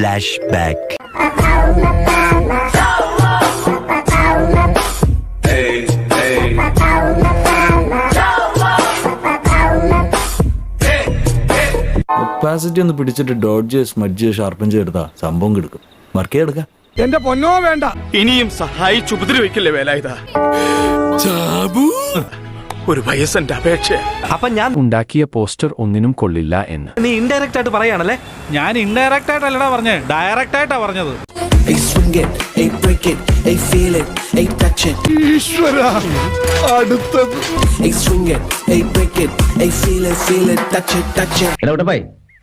Flashback. Opacity ഒന്ന് പിടിച്ചിട്ട് dodge smudge sharpen ചെയ്തെടുത്താ സംഭവം കിടക്കും. മറക്കേ എടുക്ക. എന്റെ പൊന്നോ വേണ്ട. ഇനിയും സഹായിച്ചു ഉപദ്രവിക്കില്ലേ വേലായുധ? ഒരു വയസ്സന്റെ അപേക്ഷ. അപ്പൊ ഞാൻ ഉണ്ടാക്കിയ പോസ്റ്റർ ഒന്നിനും കൊള്ളില്ല എന്ന്. നീ ഇൻഡയറക്റ്റ് ആയിട്ട് പറയാണല്ലേ ഞാൻ ഇൻഡയറക്റ്റ് ആയിട്ടല്ലടാ പറഞ്ഞത് ഡയറക്റ്റ് ആയിട്ടാ പറഞ്ഞത്.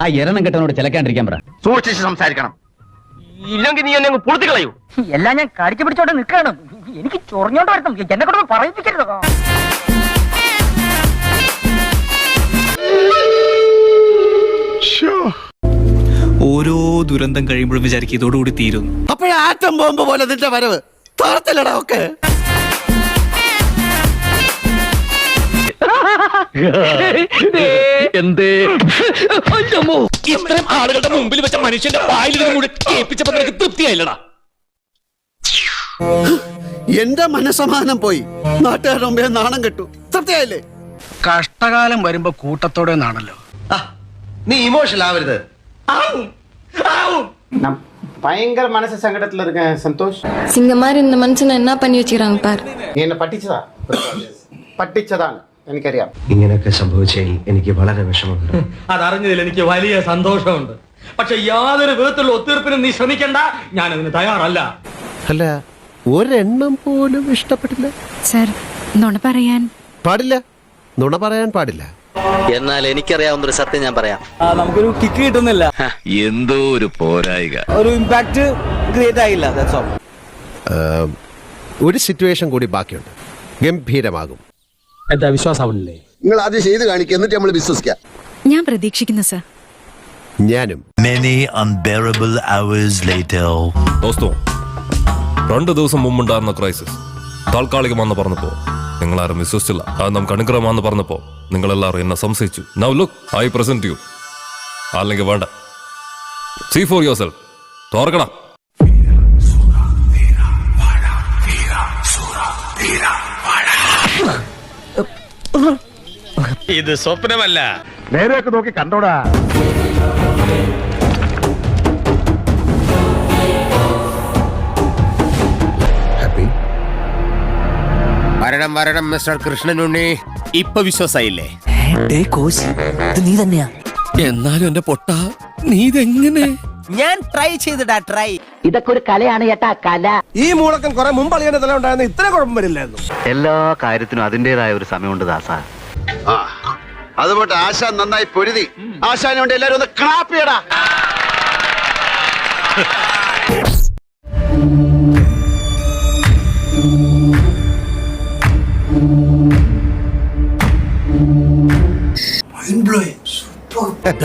ആ എരണം കെട്ടവനോട് ചിലക്കാണ്ടിരിക്കാൻ പറ. സൂക്ഷിച്ച് സംസാരിക്കണം. ഇല്ലെങ്കിൽ നീ എന്നെ പൊളുത്തി കളയൂ എല്ലാം ഞാൻ കടിച്ചു പിടിച്ചോണ്ട് നിൽക്കണം എനിക്ക് ചൊറിഞ്ഞോണ്ട് വരണം. എന്നെ കൊണ്ട് പറയിപ്പിക്കരുത്. ദുരന്തം കഴിയുമ്പോഴും വിചാരിക്കും ഇതോടുകൂടി തീരുന്നു അപ്പോഴാറ്റം ബോംബ് പോലെ നിന്റെ വരവ്. തോർത്തില്ലടാ ഒക്കെ. എന്തേ? ഇത്രയും ആളുകളുടെ മുമ്പിൽ വെച്ച മനുഷ്യന്റെ വായിൽ കൂടെ കേൾപ്പിച്ചപ്പോ നിനക്ക് തൃപ്തിയായില്ലടാ. എന്റെ മനസമാധാനം പോയി. നാട്ടുകാരുടെ മുമ്പേ നാണം കെട്ടു. തൃപ്തിയായില്ലേ? കഷ്ടകാലം വരുമ്പോ കൂട്ടത്തോടെ നാണല്ലോ. നീ ഇമോഷണൽ ആവരുത്. நான் பயங்கர மனசு சங்கடத்துல இருக்கேன் சந்தோஷ். சிங்க மாதிரி இந்த மனுஷனை என்ன பண்ணி வச்சுக்கிறாங்க பார்? എന്നെ പറ്റിച്ചതാ പറ്റിച്ചതാണ് എനിക്കറിയാം ഇങ്ങനെയൊക്കെ സംഭവിച്ചതിൽ എനിക്ക് വളരെ വിഷമമുണ്ട് അതറിഞ്ഞതിൽ എനിക്ക് വലിയ സന്തോഷമുണ്ട്. പക്ഷെ യാതൊരു വിധത്തിലുള്ള ഒത്തീർപ്പിനും നീ ശ്രമിക്കണ്ട ഞാൻ അതിന് തയ്യാറല്ല. അല്ല ഒരെണ്ണം പോലും ഇഷ്ടപ്പെട്ടില്ല. സാർ നുണ പറയാൻ. പാടില്ല. നുണ പറയാൻ പാടില്ല. എന്നാൽ എനിക്കറിയാവുന്ന ഒരു സത്യം ഞാൻ പറയാം. നമുക്കൊരു കിക്ക് കിട്ടുന്നില്ല. എന്തോ ഒരു പോരായിക. ഒരു ഇമ്പാക്ട് ക്രിയേറ്റ് ആയില്ല that's all. ഏം, ഒരു സിറ്റുവേഷൻ കൂടി ബാക്കിയുണ്ട്. ഗംഭീരമാകും. എന്താ വിശ്വാസാവുന്നില്ലേ നിങ്ങൾ ആദ്യം ചെയ്ത് കാണിക്കുക എന്നിട്ട് നമ്മൾ വിശ്വസിക്കാം. ഞാൻ പ്രതീക്ഷിക്കുന്നു സർ. ഞാനും. Many unbearable hours later. ദോസ്തോ രണ്ട് ദിവസം മുമ്പുണ്ടായിരുന്ന ക്രൈസിസ് താൽക്കാലികമാണെന്ന് പറഞ്ഞപ്പോ. നിങ്ങൾ ആരും വിശ്വസിച്ചില്ല. അത് നമുക്ക് അനുഗ്രഹമാണെന്ന് പറഞ്ഞപ്പോ നിങ്ങൾ എല്ലാവരും എന്നെ സംശയിച്ചു. Now look I present you അല്ലെങ്കിൽ വേണ്ട. സീ ഫോർ യുവർ സെൽഫ് തോർക്കണം. ഇത് സ്വപ്നമല്ല. നേരെയൊക്കെ നോക്കി കണ്ടോടാ. വരണം വരണം മിസ്റ്റർ കൃഷ്ണനുണ്ണി. ഇപ്പൊ വിശ്വാസായില്ലേ? നീ തന്നെയാ. എന്നാലും എന്റെ പൊട്ട നീ ഇതെങ്ങനെ? ഞാൻ ട്രൈ ചെയ്തിടാ ട്രൈ ഇതൊക്കെ ഒരു കലയാണ് ചേട്ടാ കല. ഈ മൂളക്കം കുറെ മുമ്പ് അളിയന്റെ തല ഉണ്ടായിരുന്നു ഇത്ര കുഴപ്പം വരില്ലായിരുന്നു. എല്ലാ കാര്യത്തിനും അതിന്റേതായ ഒരു സമയമുണ്ട് ദാസ. അതുപോലെ ആശാൻ നന്നായി പൊരുതി. ആശാന് വേണ്ടി എല്ലാരും ഒന്ന് ക്ലാപ്പ്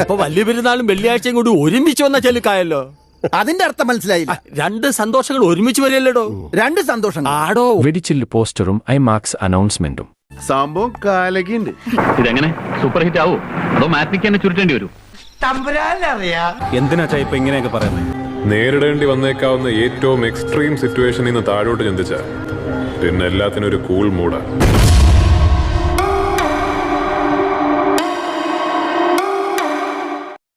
ഇപ്പൊ വലിയ പെരുന്നാളും വെള്ളിയാഴ്ചയും കൂടി ഒരുമിച്ച് വന്ന ചെലുക്കായല്ലോ. അതിന്റെ അർത്ഥം മനസ്സിലായില്ല. രണ്ട് സന്തോഷങ്ങൾ ഒരുമിച്ച് വരില്ലടോ രണ്ട് സന്തോഷങ്ങൾ. ആടോ. വെടിച്ചിൽ പോസ്റ്ററും ഐ മാർക്സ് അനൗൺസ്മെന്റും. സംഭവം കാലകിണ്ട് ഇതെങ്ങനെ? സൂപ്പർ ഹിറ്റ് ആവോ? അതോ മാറ്റിക്ക് തന്നെ ചുരുട്ടേണ്ടി വരും? എന്തിനാ ഇപ്പൊ ഇങ്ങനെയൊക്കെ പറയുന്നത് നേരിടേണ്ടി വന്നേക്കാവുന്ന ഏറ്റവും എക്സ്ട്രീം സിറ്റുവേഷനിൽ നിന്ന് താഴോട്ട് ചിന്തിച്ച. പിന്നെ എല്ലാത്തിനും ഒരു കൂൾ മൂടാ